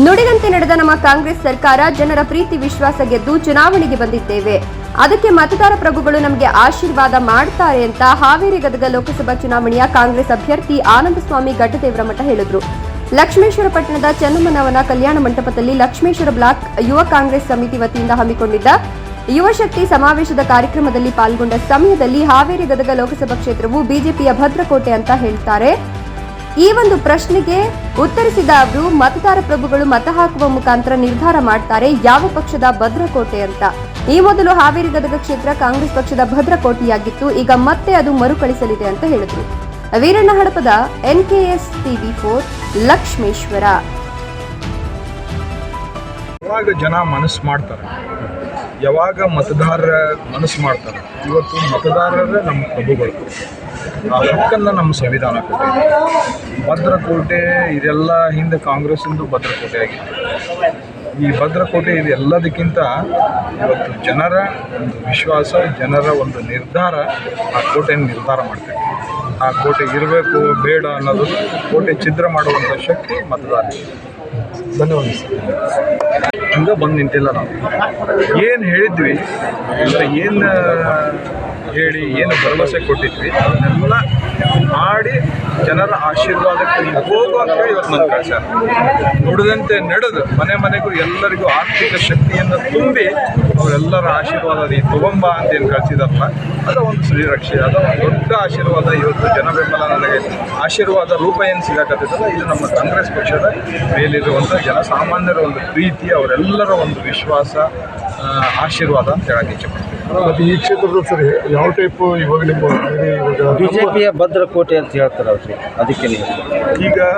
ನುಡಿದಂತೆ ನಡೆದ ನಮ್ಮ ಕಾಂಗ್ರೆಸ್ ಸರ್ಕಾರ ಜನರ ಪ್ರೀತಿ ವಿಶ್ವಾಸ ಗೆದ್ದು ಚುನಾವಣೆಗೆ ಬಂದಿದ್ದೇವೆ. ಅದಕ್ಕೆ ಮತದಾರ ಪ್ರಭುಗಳು ನಮಗೆ ಆಶೀರ್ವಾದ ಮಾಡ್ತಾರೆ ಅಂತ ಹಾವೇರಿ ಗದಗ ಲೋಕಸಭಾ ಚುನಾವಣೆಯ ಕಾಂಗ್ರೆಸ್ ಅಭ್ಯರ್ಥಿ ಆನಂದಸ್ವಾಮಿ ಗಡ್ಡದೇವರ ಮಠ ಹೇಳಿದ್ರು. ಲಕ್ಷ್ಮೇಶ್ವರ ಪಟ್ಟಣದ ಚನ್ನಮ್ಮನವನ ಕಲ್ಯಾಣ ಮಂಟಪದಲ್ಲಿ ಲಕ್ಷ್ಮೇಶ್ವರ ಬ್ಲಾಕ್ ಯುವ ಕಾಂಗ್ರೆಸ್ ಸಮಿತಿ ವತಿಯಿಂದ ಹಮ್ಮಿಕೊಂಡಿದ್ದ ಯುವಶಕ್ತಿ ಸಮಾವೇಶದ ಕಾರ್ಯಕ್ರಮದಲ್ಲಿ ಪಾಲ್ಗೊಂಡ ಸಮಯದಲ್ಲಿ ಹಾವೇರಿ ಗದಗ ಲೋಕಸಭಾ ಕ್ಷೇತ್ರವು ಬಿಜೆಪಿಯ ಭದ್ರಕೋಟೆ ಅಂತ ಹೇಳ್ತಾರೆ. ಈ ಒಂದು ಪ್ರಶ್ನೆಗೆ ಉತ್ತರಿಸಿದ ಅವರು, ಮತದಾರ ಪ್ರಭುಗಳು ಮತ ಹಾಕುವ ಮುಖಾಂತರ ನಿರ್ಧಾರ ಮಾಡ್ತಾರೆ, ಯಾವ ಪಕ್ಷದ ಭದ್ರಕೋಟೆ ಅಂತ. ಈ ಮೊದಲು ಹಾವೇರಿ ಗದಗ ಕ್ಷೇತ್ರ ಕಾಂಗ್ರೆಸ್ ಪಕ್ಷದ ಭದ್ರಕೋಟೆಯಾಗಿತ್ತು, ಈಗ ಮತ್ತೆ ಅದು ಮರುಕಳಿಸಲಿದೆ ಅಂತ ಹೇಳಿದ್ರು. Veeranna Hadapada NKS TV four, Lakshmeshwar. ಜನ ಮನಸ್ಸು ಮಾಡ್ತಾರೆ? ಯಾವಾಗ ಮತದಾರರ ಮನಸ್ಸು ಮಾಡ್ತಾರೆ, ಇವತ್ತು ಮತದಾರರ ನಮ್ಮ ಪ್ರಭುಗಳು. ಆ ಹಕ್ಕನ್ನು ನಮ್ಮ ಸಂವಿಧಾನ ಕೊಟ್ಟಿದೆ. ಭದ್ರಕೋಟೆ ಇದೆಲ್ಲ ಹಿಂದೆ ಕಾಂಗ್ರೆಸ್ಸಿಂದು ಭದ್ರಕೋಟೆ ಆಗಿತ್ತು. ಈ ಭದ್ರಕೋಟೆ ಇದೆಲ್ಲದಕ್ಕಿಂತ ಇವತ್ತು ಜನರ ಒಂದು ವಿಶ್ವಾಸ, ಜನರ ಒಂದು ನಿರ್ಧಾರ ಆ ಕೋಟೆಯನ್ನು ನಿರ್ಧಾರ ಮಾಡ್ತೇವೆ. ಆ ಕೋಟೆ ಇರಬೇಕು, ಬೇಡ ಅನ್ನೋದು ಕೋಟೆ ಛಿದ್ರ ಮಾಡುವಂಥ ಶಕ್ತಿ ಮತದಾರ ಧನ್ಯವಾದ ಹಂಗ ಬಂದು ನಿಂತಿಲ್ಲ ನಾವು. ಏನು ಹೇಳಿದ್ವಿ ಏನು ಹೇಳಿ ಏನು ಭರವಸೆ ಕೊಟ್ಟಿದ್ವಿ ಅದನ್ನೆಲ್ಲ ಮಾಡಿ ಜನರ ಆಶೀರ್ವಾದಕ್ಕೆ ಹೋಗು ಅಂತ ಇವತ್ತು ನನ್ನ ಕಳ್ಸ್ಯಾರ ನುಡಿದಂತೆ ನಡೆದು ಮನೆ ಮನೆಗೂ ಎಲ್ಲರಿಗೂ ಆರ್ಥಿಕ ಶಕ್ತಿಯನ್ನು ತುಂಬಿ ಅವರೆಲ್ಲರ ಆಶೀರ್ವಾದ ಈ ತಗೊಂಬ ಅಂತ ಏನು ಕಳಿಸಿದಾರಲ್ಲ ಅದು ಒಂದು ಶ್ರೀರಕ್ಷೆ ಅದು ದೊಡ್ಡ ಆಶೀರ್ವಾದ ಇವತ್ತು ಜನ ಬೆಂಬಲ ನನಗೆ. ಆಶೀರ್ವಾದ ರೂಪ ಏನು ಸಿಗಾಕತ್ತೈತಲ್ಲ ಇದು ನಮ್ಮ ಕಾಂಗ್ರೆಸ್ ಪಕ್ಷದ ಮೇಲಿರುವಂಥ ಜನಸಾಮಾನ್ಯರ ಒಂದು ಪ್ರೀತಿ, ಅವರೆಲ್ಲರ ಒಂದು ವಿಶ್ವಾಸ ಆಶೀರ್ವಾದ ಅಂತ ಹೇಳಕ್ಕೆ ಇಚ್ಛೆಪಡ್ತೀನಿ ಮತ್ತೆ ಈ ಕ್ಷೇತ್ರದಲ್ಲಿ ಸರ್ ಯಾವ ಟೈಪ್ ಇವಾಗ ನಿಮ್ಮ ಇವಾಗ ಬಿಜೆಪಿಯ ಭದ್ರಕೋಟೆ ಅಂತ ಹೇಳ್ತಾರೆ ಅವ್ರಿಗೆ ಅದಕ್ಕೆ ನೀವು. ಈಗ